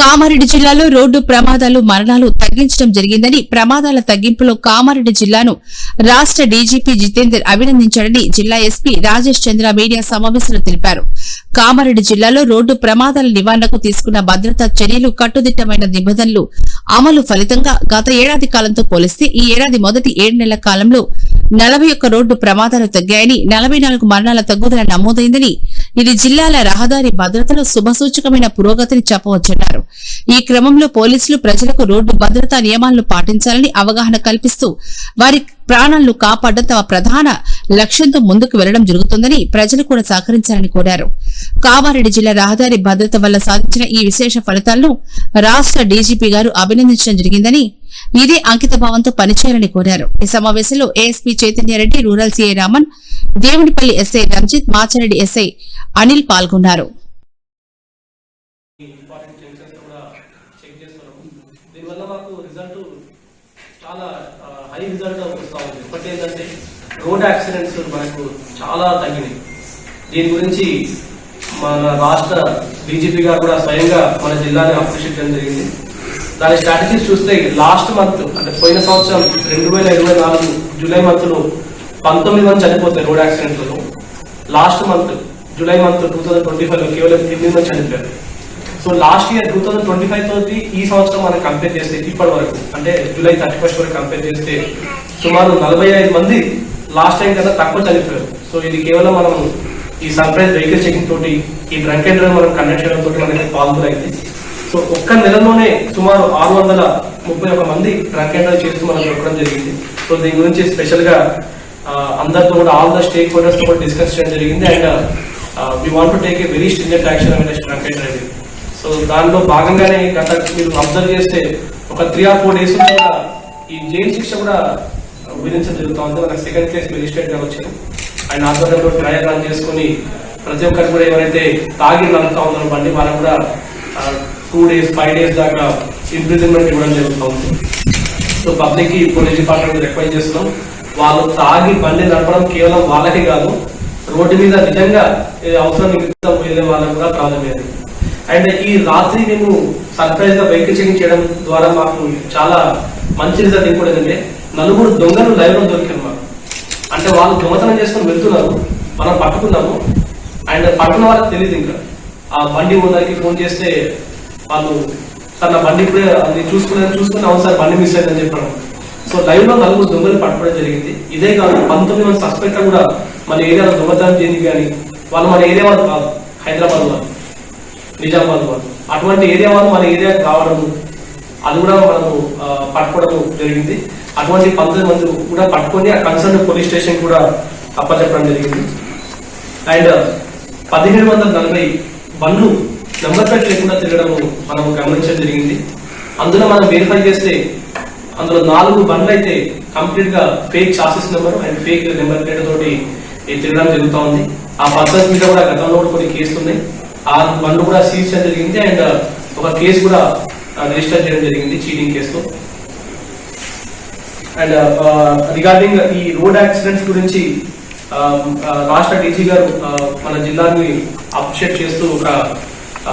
కామారెడ్డి జిల్లాలో రోడ్డు ప్రమాదాలు మరణాలు తగ్గించడం జరిగిందని ప్రమాదాల తగ్గింపులో కామారెడ్డి జిల్లాను రాష్ట్ర డీజీపీ జితేందర్ అభినందించాడని జిల్లా ఎస్పీ రాజేష్ చంద్ర మీడియా సమావేశంలో తెలిపారు. కామారెడ్డి జిల్లాలో రోడ్డు ప్రమాదాల నివారణకు తీసుకున్న భద్రతా చర్యలు కట్టుదిట్టమైన నిబంధనలు అమలు ఫలితంగా గత ఏడాది కాలంతో పోలిస్తే ఈ ఏడాది మొదటి ఏడు నెలల కాలంలో నలభై ఒక్క రోడ్డు ప్రమాదాలు తగ్గాయని నలభై నాలుగు మరణాల తగ్గుదల నమోదైందని ఇది జిల్లాల రహదారి భద్రతలో శుభసూచకమైన పురోగతిని చెప్పవచ్చన్నారు. ఈ క్రమంలో పోలీసులు ప్రజలకు రోడ్డు భద్రతా నియమాలను పాటించాలని అవగాహన కల్పిస్తూ వారి ప్రాణాలను కాపాడడం తమ ప్రధాన లక్ష్యంతో ముందుకు వెళ్ళడం జరుగుతుందని ప్రజలు కూడా సహకరించాలని కోరారు. కామారెడ్డి జిల్లా రహదారి భద్రత వల్ల సాధించిన ఈ విశేష ఫలితాలను రాష్ట్ర డీజీపీ గారు అభినందించడం జరిగిందని ఇదే అంకితభావంతో పనిచేయాలని కోరారు. ఈ సమావేశంలో ASP Chaitanya Reddy rural CI Raman Devunipalli SI Ranjith Machareddy SI Anil పాల్గొన్నారు. దీనివల్ల మాకు రిజల్ట్ చాలా హై రిజల్ట్ వస్తూ ఉంది. ఒకటి ఏంటంటే రోడ్ యాక్సిడెంట్స్ మనకు చాలా తగ్గినాయి. దీని గురించి మన రాష్ట్ర డీజీపీ గారు కూడా స్వయంగా మన జిల్లాని అప్రిషియేట్ చేయడం జరిగింది. దాని స్ట్రాటజీస్ చూస్తే లాస్ట్ మంత్ అంటే పోయిన సంవత్సరం రెండు వేల ఇరవై నాలుగు జూలై మంత్లో పంతొమ్మిది మంది చనిపోతాయి road యాక్సిడెంట్లలో. Last month July month two thousand twenty ఫైవ్లో కేవలం ఎనిమిది మంది చనిపోయారు. So last year two thousand twenty five తోటి ఈ సంవత్సరం మనం కంపేర్ చేస్తే ఇప్పటి వరకు అంటే జూలై థర్టీ ఫస్ట్ వరకు కంపేర్ చేస్తే సుమారు నలభై ఐదు మంది లాస్ట్ టైం కన్నా తక్కువ చనిపోయారు సో ఇది కేవలం మనం ఈ సర్ప్రైజ్ వెహికల్ చెకింగ్ తోటి ఈ డ్రంక్ అండ్ డ్రైవ్ మనం కండక్ట్ చేయడం తోటి మనకి పాల్గొన అయింది సో ఒక్క నెలలోనే సుమారు ఆరు వందల ముప్పై ఒక మంది డ్రంక్ అండ్ డ్రైవ్ చేస్తూ మనం దొరకడం జరిగింది. సో దీని గురించి స్పెషల్గా అందరితో కూడా ఆల్ ద స్టేక్ హోల్డర్స్తో కూడా డిస్కస్ చేయడం జరిగింది. And we want to take a very stringent action అనే డ్రంక్ అండ్ డ్రైవింగ్. సో దానిలో భాగంగానే గత మీరు అబ్జర్వ్ చేస్తే ఒక త్రీ ఆర్ ఫోర్ డేస్ ఈ జైలు శిక్ష కూడా విధించడం జరుగుతూ ఉంది మనకి సెకండ్ క్లాస్ మెజిస్ట్రేట్గా వచ్చింది ఆయన ఆధ్వర్యంలో ట్రయల్ చేసుకుని ప్రతి ఒక్కరు కూడా ఎవరైతే తాగి నడుపుతా ఉన్నారో బండి వాళ్ళకు కూడా టూ డేస్ ఫైవ్ డేస్ దాకా ఇంప్రిజన్మెంట్ ఇవ్వడం జరుగుతూ ఉంది. సో పబ్లిక్కి పోలీస్ డిపార్ట్మెంట్ రిక్వెస్ట్ చేస్తున్నాం. వాళ్ళు తాగి బండి నడపడం కేవలం వాళ్ళకి కాదు రోడ్డు మీద నిజంగా అవసరం నిమిత్తం వెళ్ళే వాళ్ళకు కూడా ప్రాబ్లం లేదు అండ్ ఈ రాత్రి మేము సర్ప్రైజ్గా వెహికల్ చెకింగ్ చేయడం ద్వారా మాకు చాలా మంచి రిజల్ట్ ఇంకోటి ఏంటంటే నలుగురు దొంగలు లైవ్లో దొరికారు మాకు. అంటే వాళ్ళు దొంగతనం చేసుకొని వెళ్తున్నారు మనం పట్టుకున్నాము. అండ్ పట్టుకున్న వాళ్ళకి తెలియదు ఇంకా. ఆ బండి ఓనర్కి ఫోన్ చేస్తే వాళ్ళు సార్ నా బండి ఇప్పుడే అది చూసుకునే చూసుకుని అవును సార్ బండి మిస్ అయిందని చెప్పడం సో లైవ్లో నలుగురు దొంగలు పట్టుకోవడం జరిగింది. ఇదే కాదు పంతొమ్మిది మంది సస్పెక్ట్ కూడా మన ఏరియాలో దొంగతనం చేయని కానీ వాళ్ళు మన ఏరియా వాళ్ళు కాదు హైదరాబాద్ వాళ్ళు నిజామాబాద్ వాళ్ళు. అటువంటి ఏరియా వాళ్ళు మన ఏరియాకి రావడము అది కూడా మనము పట్టుకోవడం జరిగింది. అటువంటి పంతొమ్మిది మంది కూడా పట్టుకొని ఆ కన్సర్న్ పోలీస్ స్టేషన్ కూడా అప్పచెప్పడం జరిగింది. అండ్ పదిహేడు వందల నలభై బండ్లు నెంబర్ ప్లేట్ లేకుండా తిరగడం మనం గమనించడం జరిగింది. అందులో మనం వెరిఫై చేస్తే అందులో నాలుగు బండ్లు అయితే కంప్లీట్గా fake chassis number and fake number plate తోటి తిరగడం జరుగుతూ ఉంది. ఆ పర్సన్స్ మీద కూడా గతంలో కూడా కొన్ని కేసులు ఉన్నాయి. ఆ బండ్లు కూడా సీజ్ చేయడం జరిగింది అండ్ ఒక కేసు కూడా రిజిస్టర్ చేయడం జరిగింది చీటింగ్ కేసులో. అండ్ రిగార్డింగ్ uh, uh, ఈ రోడ్ యాక్సిడెంట్స్ గురించి um, uh, రాష్ట్ర డీజీ గారు మన జిల్లాని అప్షేట్ చేస్తూ ఒక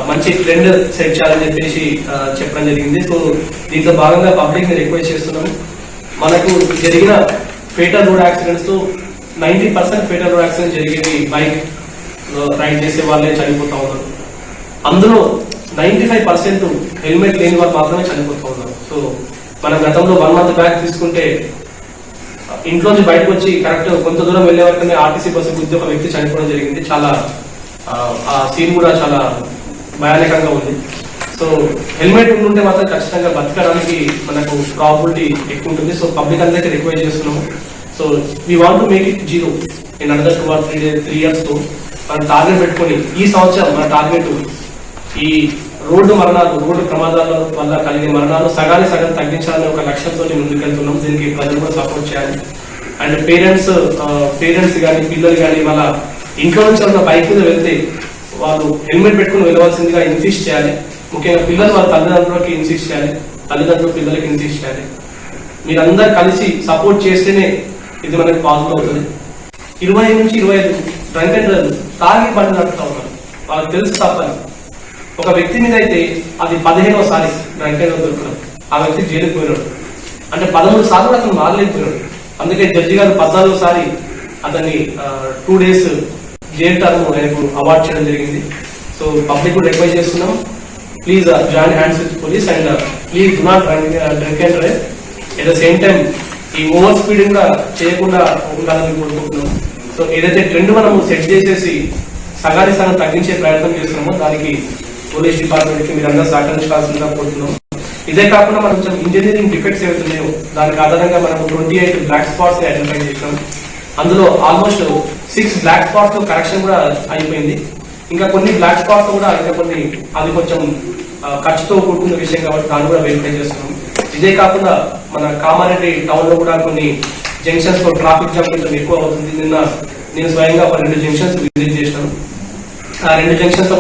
మంచి ట్రెండ్ సెట్ చేయాలని చెప్పేసి చెప్పడం జరిగింది. సో దీంట్లో భాగంగా పబ్లిక్ని రిక్వెస్ట్ చేస్తున్నాము. మనకు జరిగిన fatal road యాక్సిడెంట్స్లో ninety percent fatal road accident జరిగేది బైక్ రైడ్ చేసే వాళ్ళే చనిపోతా ఉన్నారు. అందులో నైన్టీ ఫైవ్ పర్సెంట్ హెల్మెట్ లేని వాళ్ళు మాత్రమే చనిపోతూ ఉన్నారు. సో మనం గతంలో వన్ మంత్ బ్యాక్ తీసుకుంటే ఇంట్లోంచి బయటకు వచ్చి కరెక్ట్ కొంత దూరం వెళ్ళే వరకునే ఆర్టీసీ బస్సు గుద్ది ఒక వ్యక్తి చనిపోవడం జరిగింది. చాలా ఆ, సీన్ కూడా చాలా భయానకంగా ఉంది. సో హెల్మెట్ ఉంటే మాత్రం ఖచ్చితంగా బతకడానికి మనకు ప్రాబిలిటీ ఎక్కువ ఉంటుంది. సో పబ్లిక్ అందరికీ రిక్వెస్ట్ చేస్తున్నాము. So we want to make it zero in another two or three three ఇయర్స్తో. మనం టార్గెట్ పెట్టుకొని ఈ సంవత్సరం మన టార్గెట్ ఈ రోడ్డు మరణాలు రోడ్డు ప్రమాదాల వల్ల కలిగే మరణాలు సగాన్ని సగం తగ్గించాలని ఒక లక్ష్యంతో ముందుకెళ్తున్నాం. దీనికి ప్రజలు కూడా సపోర్ట్ చేయాలి. అండ్ పేరెంట్స్ పేరెంట్స్ కానీ పిల్లలు కానీ వాళ్ళ ఇంట్లో నుంచి ఉన్న బైక్ మీద వెళ్తే వాళ్ళు హెల్మెట్ పెట్టుకుని వెళ్ళవలసిందిగా ఇన్సిస్ట్ చేయాలి. ముఖ్యంగా పిల్లలు వాళ్ళ తల్లిదండ్రులకి ఇన్సిస్ట్ చేయాలి. తల్లిదండ్రులు పిల్లలకి ఇన్సిస్ట్ చేయాలి. మీరందరూ కలిసి సపోర్ట్ చేస్తేనే ఇది మనకి పాసిబుల్ అవుతుంది. ఇరవై నుంచి ఇరవై ఐదు డ్రంక్ అండ్ డ్రైవ్ తాగి బండి నడుపుతా ఉన్నారు. వాళ్ళకి తెలుసు తప్పని. ఒక వ్యక్తి మీద అయితే అది పదిహేనోసారి వెంకయ్య దొరకడం ఆ వ్యక్తి జైలుకు పోయినాడు. అంటే పదమూడు సార్లు అతను మారలేకపోయినాడు అందుకే జడ్జి గారు పద్నాలుగోసారి అతన్ని టూ డేస్ జైలు టర్మ్ ఆయనకు అవార్డు చేయడం జరిగింది. సో పబ్లిక్ కూడా రిక్వెస్ట్ చేస్తున్నాం. Please join hands with police and please do not drink and drive at the same time ఈ ఓవర్ స్పీడ్ కూడా చేయకుండా ఉండాలని కోరుకుంటున్నాం. సో ఏదైతే ట్రెండ్ మనం సెట్ చేసేసి సగారి సగం తగ్గించే ప్రయత్నం చేస్తున్నామో దానికి పోలీస్ డిపార్ట్మెంట్కి మీరు మీరందరూ సహకరించాల్సిందిగా కోరుతున్నాం. ఇదే కాకుండా మనం కొంచెం ఇంజనీరింగ్ డిఫెక్ట్స్ ఏవైతున్నాయో దానికి ఆధారంగా మనం twenty eight black spots identify చేసినాం అందులో ఆల్మోస్ట్ సిక్స్ బ్లాక్ స్పాట్స్తో కరెక్షన్ కూడా అయిపోయింది. ఇంకా కొన్ని బ్లాక్ స్పాట్స్ కూడా ఇంకా కొన్ని అది కొంచెం ఖర్చుతో కూడుకున్న విషయం కాబట్టి దాన్ని కూడా వెరిఫై చేస్తున్నాం. ఇదే కాకుండా మన కామారెడ్డి టౌన్లో కూడా కొన్ని జంక్షన్స్లో ట్రాఫిక్ జామ్ కొంచెం ఎక్కువ అవుతుంది. నిన్న నేను స్వయంగా ఒక రెండు జంక్షన్స్ విజిట్ చేసినాను ఆ రెండు జంక్షన్స్లో